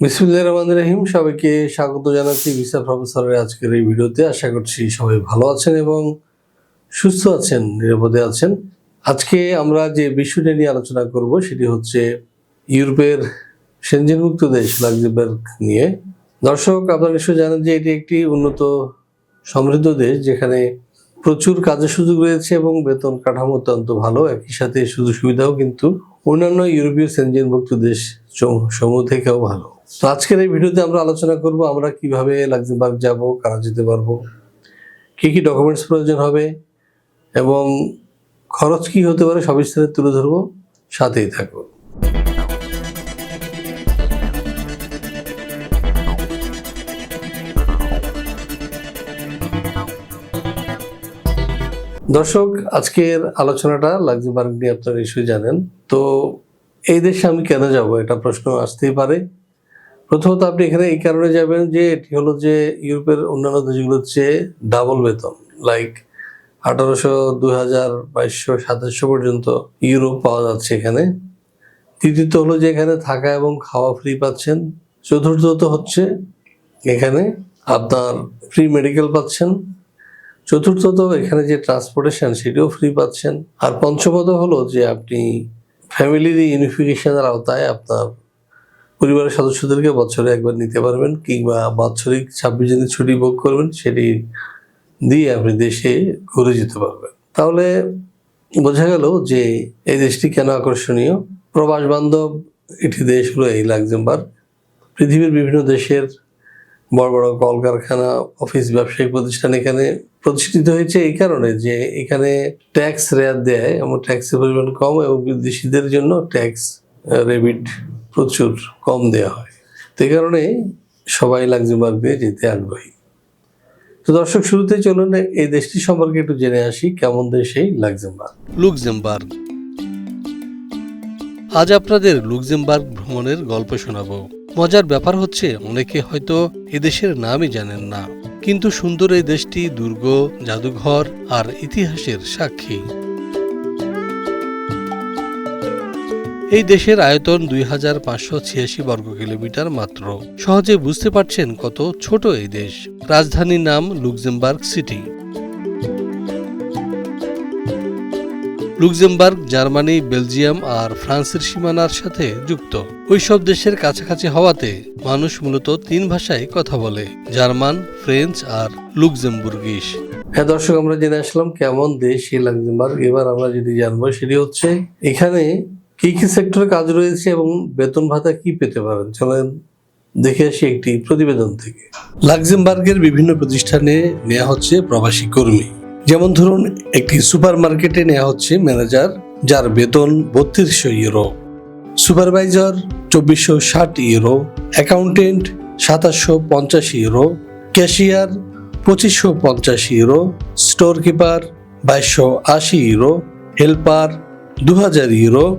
বিসমুল্লাহ রহমান রহিম। সবাইকে স্বাগত জানাচ্ছি ভিসা প্রফেসরের আজকের এই ভিডিওতে। আশা করছি সবাই ভালো আছেন এবং সুস্থ আছেন, নিরাপদে আছেন। আজকে আমরা যে বিষয়টা নিয়ে আলোচনা করব সেটি হচ্ছে ইউরোপের সেনজেনমুক্ত দেশ লাক্সেমবার্গ নিয়ে। দর্শক, আপনারা নিশ্চয়ই জানেন যে এটি একটি উন্নত সমৃদ্ধ দেশ যেখানে প্রচুর কাজের সুযোগ রয়েছে এবং বেতন কাঠামো অত্যন্ত ভালো। একই সাথে সুযোগ সুবিধাও কিন্তু অন্যান্য ইউরোপীয় সেনজেনভুক্ত দেশ সমূহ থেকেও ভালো। তো আজকের এই ভিডিওতে আমরা আলোচনা করব আমরা কীভাবে লাক্সেমবার্গ যাব, কারা যেতে পারব, কি কি ডকুমেন্টস প্রয়োজন হবে, এবং খরচ কি হতে পারে সবিস্তারে তুলে ধরবো, সাথেই থাকব দর্শক, আজকের আলোচনাটা লাক্সেমবার্গ নিয়ে আপনারা নিশ্চয়ই জানেন। তো এই দেশে আমি কেন যাব, এটা প্রশ্ন আসতেই পারে। প্রথমত আপনি এখানে এই কারণে যাবেন যে এটি হলো যে ইউরোপের অন্যান্য দেশগুলোর চেয়ে ডাবল বেতন। লাইক আঠারোশো দুই হাজার বাইশশো, সাতাশশো পর্যন্ত ইউরো পাওয়া যাচ্ছে এখানে। তৃতীয়ত হলো যে এখানে থাকা এবং খাওয়া ফ্রি পাচ্ছেন। চতুর্থত হচ্ছে এখানে আপনার ফ্রি মেডিকেল পাচ্ছেন। চতুর্থত এখানে যে ট্রান্সপোর্টেশন সেটিও ফ্রি পাচ্ছেন। আর পঞ্চমত হলো যে আপনি ফ্যামিলির ইউনিফিকেশনের আওতায় আপনার পরিবারের সদস্যদেরকে বছরে একবার নিতে পারবেন কিংবা বাৎসরিক ছাব্বিশ দিনের ছুটি ভোগ করবেন, সেটি দিয়ে আপনি দেশে ঘুরে যেতে পারবেন। তাহলে বোঝা গেল যে এই দেশটি কেন আকর্ষণীয়। প্রবাস বান্ধব একটি দেশ হলো এই লাক্সেমবার্গ। পৃথিবীর বিভিন্ন দেশের বড় বড় কলকারখানা, অফিস, ব্যবসায়িক প্রতিষ্ঠান এখানে প্রতিষ্ঠিত হয়েছে এই কারণে যে এখানে ট্যাক্স রেয়ার দেয়। এবং ট্যাক্সের পরিমাণ কম এবং বিদেশিদের জন্য ট্যাক্স রেবিট প্রচুর কম দেওয়া হয়। তো এই কারণে সবাই দিয়ে যেতে আগ্রহী। তো দর্শক শুরুতে চলুন এই দেশটি সম্পর্কে একটু জেনে আসি, কেমন দেশ এই লাক্সেমবার্গ লুক্সেমবার্গ আজ আপনাদের লুক্সেমবার্গ ভ্রমণের গল্প শোনাবো। মজার ব্যাপার হচ্ছে, অনেকে হয়তো এদেশের নামই জানেন না। কিন্তু সুন্দর এই দেশটি দুর্গ, জাদুঘর আর ইতিহাসের সাক্ষী। এই দেশের আয়তন দুই হাজার পাঁচশো ছিয়াশি বর্গ কিলোমিটার মাত্র। সহজে বুঝতে পারছেন কত ছোট এই দেশ। রাজধানীর নাম Luxembourg city. Luxembourg, Germany, Belgium আর ফ্রান্সের সীমানার সাথে যুক্ত। ওইসব দেশের কাছাকাছি হওয়াতে মানুষ মূলত তিন ভাষায় কথা বলে, জার্মান, ফ্রেঞ্চ আর লুক্সেমবুর্গিশ। হ্যাঁ দর্শক, আমরা জেনে আসলাম কেমন দেশ এই লাক্সেমবার্গ। এবার আমরা যদি জানব, সেটি হচ্ছে এখানে কি কি সেক্টরে কাজ রয়েছে এবং বেতন ভাতা কি পেতে পারেন? চলেন দেখে আসি একটি প্রতিবেদন থেকে। লাক্সেমবার্গের বিভিন্ন প্রতিষ্ঠানে নেওয়া হচ্ছে প্রবাসী কর্মী। যেমন ধরুন, একটি সুপার মার্কেটে নেওয়া হচ্ছে ম্যানেজার, যার বেতন বত্রিশশো ইউরো। সুপারভাইজার, চব্বিশশো ষাট ইউরো। অ্যাকাউন্টেন্ট, সাতাশশো পঞ্চাশ ইউরো। ক্যাশিয়ার, পঁচিশশো পঞ্চাশ ইউরো। স্টোর কিপার বাইশশো আশি ইউরো। হেল্পার দু হাজার ইউরো।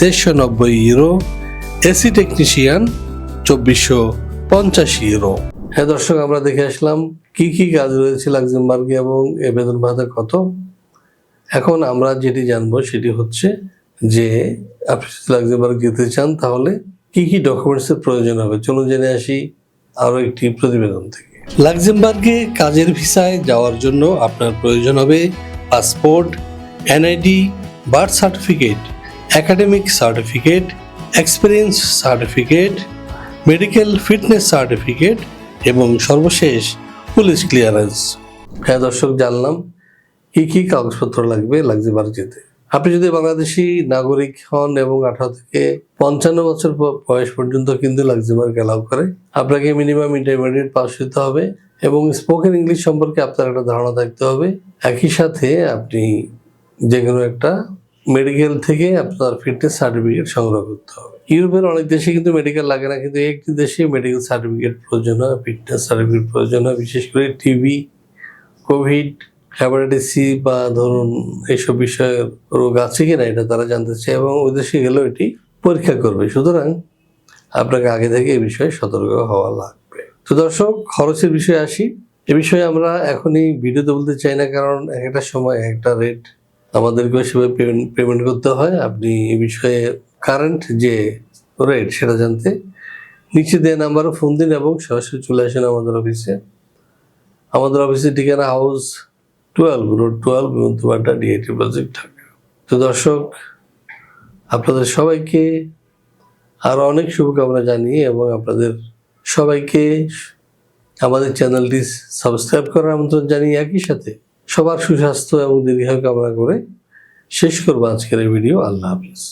তেইশশো নব্বই ইউরো এসি টেকনিশিয়ান চব্বিশশো পঞ্চাশ ইউরো হ্যাঁ দর্শক, আমরা দেখে আসলাম কি কি কাজ রয়েছে লাক্সেমবার্গে এবং এ বেতন ভাতা কত। এখন আমরা যেটি জানব সেটি হচ্ছে যে আপনি লাক্সেমবার্গ যেতে চান, তাহলে কি কি ডকুমেন্টসের প্রয়োজন হবে? চলুন জেনে আসি আরও একটি প্রতিবেদন থেকে। লাক্সেমবার্গে কাজের ভিসায় যাওয়ার জন্য আপনার প্রয়োজন হবে passport NID birth certificate academic certificate experience certificate medical fitness certificate এবং সর্বশেষ পুলিশ ক্লিয়ারেন্স হ্যাঁ দর্শক, জানলাম কি কি কাগজপত্র লাগবে লাক্সেমবার্গ যেতে আপনি যদি বাংলাদেশি নাগরিক হন এবং আঠারো থেকে পঞ্চান্ন বছর বয়স পর্যন্ত কিন্তু লাক্সেমবার্গ অ্যালাউ করে, আপনাকে মিনিমাম ইন্টারমিডিয়েট পাস হতে হবে এবং স্পোকেন ইংলিশ সম্পর্কে আপনার একটা ধারণা থাকতে হবে। একই সাথে আপনি যে কোনো একটা মেডিকেল থেকে আপনার ফিটনেস সার্টিফিকেট সংগ্রহ করতে হবে। ইউরোপের অনেক দেশে কিন্তু মেডিকেল লাগে না, কিন্তু একটি দেশে মেডিকেল সার্টিফিকেট প্রয়োজন হয় ফিটনেস সার্টিফিকেট প্রয়োজন হয়, বিশেষ করে টিবি কোভিড হ্যাপাটাইটিস সি বা ধরুন এইসব বিষয়ে রোগ আছে কিনা এটা তারা জানতে চায় এবং ওই দেশে গেলেও এটি পরীক্ষা করবে। সুতরাং আপনাকে আগে থেকে এই বিষয়ে সতর্ক হওয়া লাগবে। তো দর্শক, খরচের বিষয়ে আসি। এ বিষয়ে আমরা এখনই ভিডিওতে বলতে চাই না, কারণ একটা সময় একটা রেট আমাদেরকে সেভাবে পেমেন্ট পেমেন্ট করতে হয়। আপনি এ বিষয়ে কারেন্ট যে রেট সেটা জানতে নিচে দেওয়া নাম্বারে ফোন দিন এবং সরাসরি চলে আসেন আমাদের অফিসে আমাদের অফিসের ঠিকানা হাউস টুয়েলভ রোড টুয়েলভ মন্তুবাড্ডা ডিএটি প্রজেক্ট ঢাকা। তো দর্শক, আপনাদের সবাইকে আরও অনেক শুভকামনা জানিয়ে এবং আপনাদের সবাইকে আমাদের চ্যানেলটি সাবস্ক্রাইব করার আমন্ত্রণ জানিয়ে একই সাথে সবার সুস্বাস্থ্য এবং দীর্ঘায়ু কামনা করে শেষ করব আজকের এই ভিডিও। আল্লাহ হাফিজ।